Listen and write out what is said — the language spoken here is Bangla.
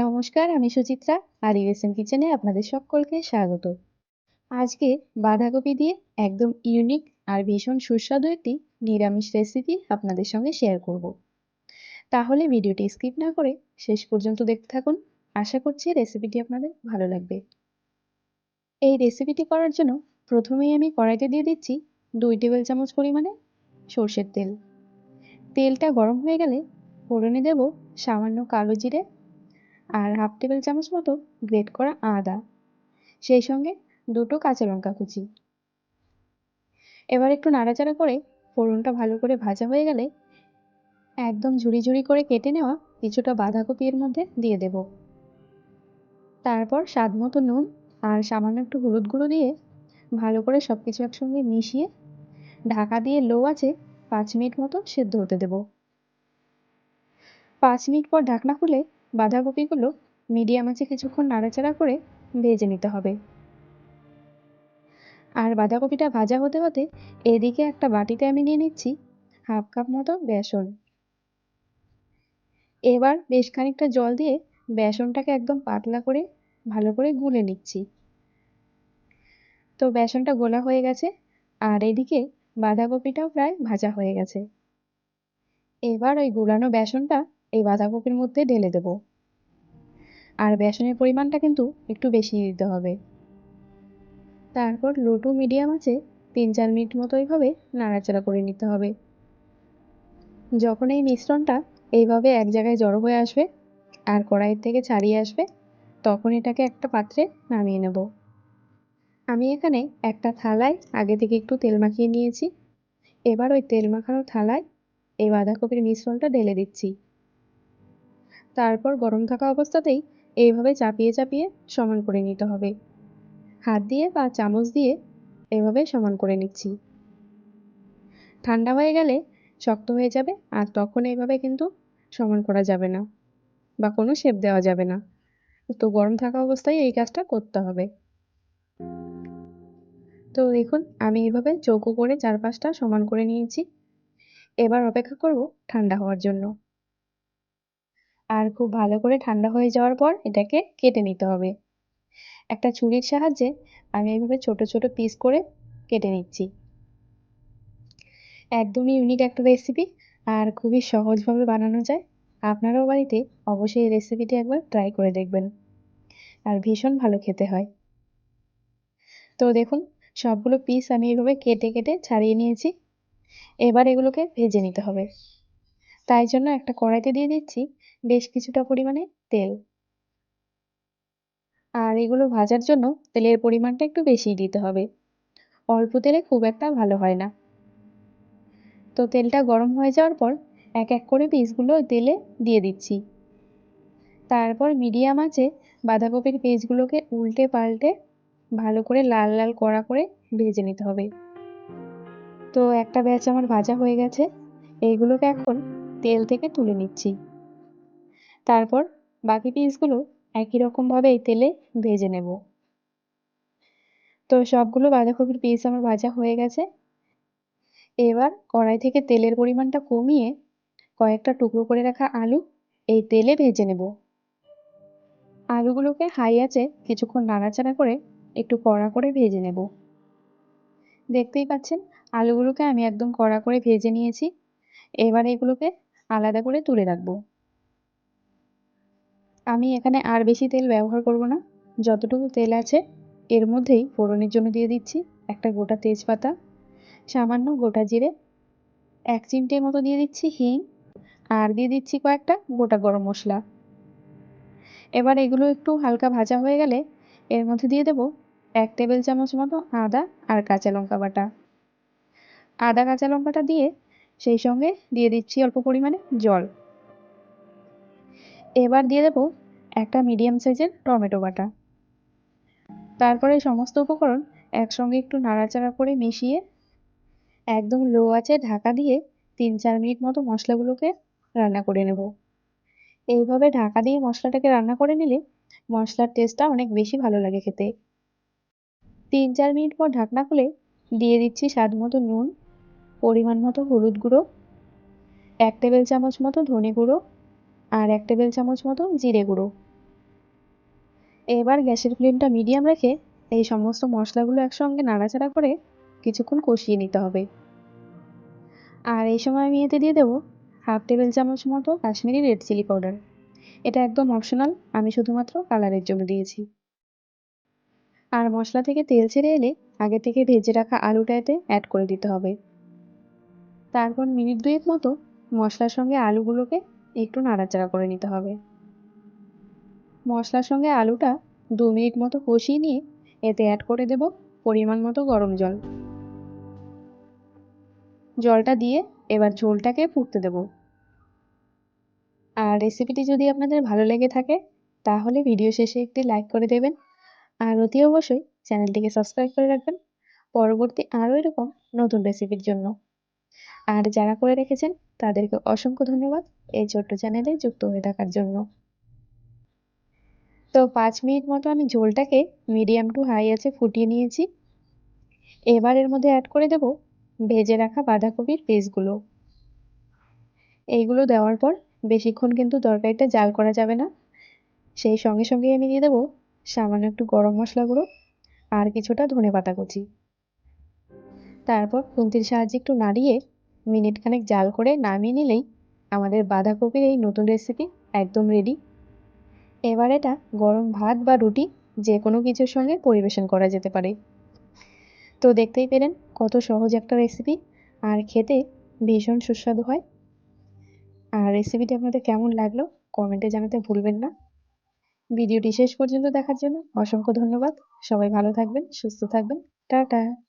নমস্কার, আমি সুচিত্রা আর ইউএসএম কিচেনে আপনাদের সকলকে স্বাগত। আজকে বাঁধাকপি দিয়ে একদম ইউনিক আর ভীষণ সুস্বাদু একটি নিরামিষ রেসিপি আপনাদের সঙ্গে শেয়ার করব। তাহলে ভিডিওটি স্কিপ না করে শেষ পর্যন্ত দেখতে থাকুন। আশা করছি রেসিপিটি আপনাদের ভালো লাগবে। এই রেসিপিটি করার জন্য প্রথমেই আমি কড়াইতে দিয়ে দিচ্ছি দুই টেবিল চামচ পরিমাণে সর্ষের তেল। তেলটা গরম হয়ে গেলে ফোড়নে দেব সামান্য কালো জিরে আর হাফ টেবিল চামচ মতো গ্রেট করা আদা। সেই সঙ্গে দুটো কাঁচা লঙ্কা কুচি। এবার একটু নাড়াচাড়া করে ফোড়নটা ভালো করে ভাজা হয়ে গেলে একদম ঝুড়ি ঝুড়ি করে কেটে নেওয়া কিছুটা বাঁধাকপি এর মধ্যে দিয়ে দেব। তারপর স্বাদ মতো নুন আর সামান্য একটু হলুদ গুঁড়ো দিয়ে ভালো করে সব কিছু একসঙ্গে মিশিয়ে ঢাকা দিয়ে লো আছে পাঁচ মিনিট মতো সেদ্ধ হতে দেব। পাঁচ মিনিট পর ঢাকনা খুলে বাঁধাকপিগুলো মিডিয়াম আছে কিছুক্ষণ নাড়াচাড়া করে ভেজে নিতে হবে। আর বাঁধাকপিটা ভাজা হতে হতে এদিকে একটা বাটিতে আমি নিয়ে নিচ্ছি হাফ কাপ মতো বেসন। এবার বেশ খানিকটা জল দিয়ে বেসনটাকে একদম পাতলা করে ভালো করে গুলে নিচ্ছি। তো বেসনটা গোলা হয়ে গেছে আর এদিকে বাঁধাকপিটাও প্রায় ভাজা হয়ে গেছে। এবার ওই গুলানো বেসনটা এই বাঁধাকপির মধ্যে ঢেলে দেব। আর বেসনের পরিমাণটা কিন্তু একটু বেশি দিতে হবে। তারপর লো টু মিডিয়াম আছে, তিন চার মিনিট মতো এইভাবে নাড়াচাড়া করে নিতে হবে। যখন এই মিশ্রণটা এইভাবে এক জায়গায় জড়ো হয়ে আসবে আর কড়াইয়ের থেকে ছাড়িয়ে আসবে, তখন এটাকে একটা পাত্রে নামিয়ে নেব। আমি এখানে একটা থালায় আগে থেকে একটু তেল মাখিয়ে নিয়েছি। এবার ওই তেল মাখানো থালায় এই বাঁধাকপির মিশ্রণটা ঢেলে দিচ্ছি। তারপর গরম থাকা অবস্থাতেই এইভাবে চাপিয়ে চাপিয়ে সমান করে নিতে হবে। হাত দিয়ে বা চামচ দিয়ে এভাবে সমান করে নিচ্ছি। ঠান্ডা হয়ে গেলে শক্ত হয়ে যাবে আর তখন এইভাবে কিন্তু সমান করা যাবে না বা কোনো শেপ দেওয়া যাবে না। তো গরম থাকা অবস্থায় এই কাজটা করতে হবে। তো দেখুন, আমি এইভাবে চৌকো করে চারপাশটা সমান করে নিয়েছি। এবার অপেক্ষা করব ঠান্ডা হওয়ার জন্য। আর খুব ভালো করে ঠান্ডা হয়ে যাওয়ার পর এটাকে কেটে নিতে হবে। একটা ছুরির সাহায্যে আমি এইভাবে ছোট ছোট পিস করে কেটে নিচ্ছি। একদমই ইউনিক একটা রেসিপি আর খুবই সহজভাবে বানানো যায়। আপনারাও বাড়িতে অবশ্যই এই রেসিপিটি একবার ট্রাই করে দেখবেন আর ভীষণ ভালো খেতে হয়। তো দেখুন, সবগুলো পিস আমি এইভাবে কেটে কেটে ছাড়িয়ে নিয়েছি। এবার এগুলোকে ভেজে নিতে হবে। তাই জন্য একটা কড়াইতে দিয়ে দিচ্ছি বেশ কিছুটা পরিমাণে তেল। আর এগুলো ভাজার জন্য তেলের পরিমাণটা একটু বেশিই দিতে হবে। অল্প তেলে খুব একটা ভালো হয় না। তো তেলটা গরম হয়ে যাওয়ার পর এক এক করে পিসগুলো তেলে দিয়ে দিচ্ছি। তারপর মিডিয়াম আছে বাঁধাকপির পিসগুলোকে উল্টে পাল্টে ভালো করে লাল লাল কড়া করে ভেজে নিতে হবে। তো একটা ব্যাচ আমার ভাজা হয়ে গেছে। এইগুলোকে এখন তেল থেকে তুলে নিচ্ছি। তারপর বাকি পিসগুলো একই রকমভাবে এই তেলে ভেজে নেব। তো সবগুলো বাঁধাকপির পিস আমার ভাজা হয়ে গেছে। এবার কড়াই থেকে তেলের পরিমাণটা কমিয়ে কয়েকটা টুকরো করে রাখা আলু এই তেলে ভেজে নেব। আলুগুলোকে হাই আছে কিছুক্ষণ নাড়াচাড়া করে একটু কড়া করে ভেজে নেব। দেখতেই পাচ্ছেন আলুগুলোকে আমি একদম কড়া করে ভেজে নিয়েছি। এবার এগুলোকে আলাদা করে তুলে রাখব। আমি এখানে আর বেশি তেল ব্যবহার করব না। যতটুকু তেল আছে, এর মধ্যেই ফোড়নের জন্য দিয়ে দিচ্ছি একটা গোটা তেজপাতা, সামান্য গোটা জিরে, এক চিমটের মতো দিয়ে দিচ্ছি হিং, আর দিয়ে দিচ্ছি কয়েকটা গোটা গরম মশলা। এবার এগুলো একটু হালকা ভাজা হয়ে গেলে এর মধ্যে দিয়ে দেব এক টেবিল চামচ মতো আদা আর কাঁচা লঙ্কা বাটা। আদা, কাঁচা লঙ্কাটা দিয়ে সেই সঙ্গে দিয়ে দিচ্ছি অল্প পরিমাণে জল। এবার দিয়ে দেবো একটা মিডিয়াম সাইজের টমেটো বাটা। তারপরে সমস্ত উপকরণ একসঙ্গে একটু নাড়াচাড়া করে মিশিয়ে একদম লো আছে ঢাকা দিয়ে তিন চার মিনিট মতো মশলাগুলোকে রান্না করে নেব। এইভাবে ঢাকা দিয়ে মশলাটাকে রান্না করে নিলে মশলার টেস্টটা অনেক বেশি ভালো লাগে খেতে। তিন চার মিনিট পর ঢাকনা খুলে দিয়ে দিচ্ছি স্বাদ মতো নুন, পরিমাণ মতো হলুদ গুঁড়ো, এক টেবিল চামচ মতো ধনে গুঁড়ো আর এক টেবিল চামচ মতো জিরে গুঁড়ো। এবার গ্যাসের ফ্লেমটা মিডিয়াম রেখে এই সমস্ত মশলাগুলো একসঙ্গে নাড়াচাড়া করে কিছুক্ষণ কষিয়ে নিতে হবে। আর এই সময় আমি এতে দিয়ে দেবো হাফ টেবিল চামচ মতো কাশ্মীরি রেড চিলি পাউডার। এটা একদম অপশনাল, আমি শুধুমাত্র কালারের জন্য দিয়েছি। আর মশলা থেকে তেল ছেড়ে এলে আগে থেকে ভেজে রাখা আলুটা এতে অ্যাড করে দিতে হবে। তারপর মিনিট দুয়েক মতো মশলার সঙ্গে আলুগুলোকে একটু নাড়াচাড়া করে নিতে হবে। মশলার সঙ্গে আলুটা দু মিনিট মতো কষিয়ে নিয়ে এতে অ্যাড করে দেব পরিমাণ মতো গরম জল। জলটা দিয়ে এবার ঝোলটাকে ফুটতে দেব। আর রেসিপিটি যদি আপনাদের ভালো লেগে থাকে, তাহলে ভিডিও শেষে একটি লাইক করে দেবেন। আর অতি অবশ্যই চ্যানেলটিকে সাবস্ক্রাইব করে রাখবেন। পরবর্তী আরও এরকম নতুন রেসিপির জন্য। আর যারা করে রেখেছেন, তাদেরকে অসংখ্য ধন্যবাদ এই ছোট্ট চ্যানেলে যুক্ত হয়ে থাকার জন্য। তো পাঁচ মিনিট মতো আমি ঝোলটাকে মিডিয়াম টু হাই আছে ফুটিয়ে নিয়েছি। এবার এর মধ্যে অ্যাড করে দেব ভেজে রাখা বাঁধাকপির পিসগুলো এইগুলো দেওয়ার পর বেশিক্ষণ কিন্তু তরকারিটা জাল করা যাবে না। সেই সঙ্গে সঙ্গে আমি দিয়ে দেবো সামান্য একটু গরম মশলা গুঁড়ো আর কিছুটা ধনে পাতা কুচি। তারপর খুন্তির সাহায্যে একটু নাড়িয়ে মিনিট খানেক জাল করে নামিয়ে নিলেই আমাদের বাঁধাকপির এই নতুন রেসিপি একদম রেডি এবার এটা গরম ভাত বা রুটি যে কোনো কিছুর সঙ্গে পরিবেশন করা যেতে পারে। তো দেখতেই পেলেন কত সহজ একটা রেসিপি আর খেতে ভীষণ সুস্বাদু হয়। আর রেসিপিটি আপনাদের কেমন লাগল কমেন্টে জানাতে ভুলবেন না। ভিডিওটি শেষ পর্যন্ত দেখার জন্য অসংখ্য ধন্যবাদ। সবাই ভালো থাকবেন, সুস্থ থাকবেন। টাটা!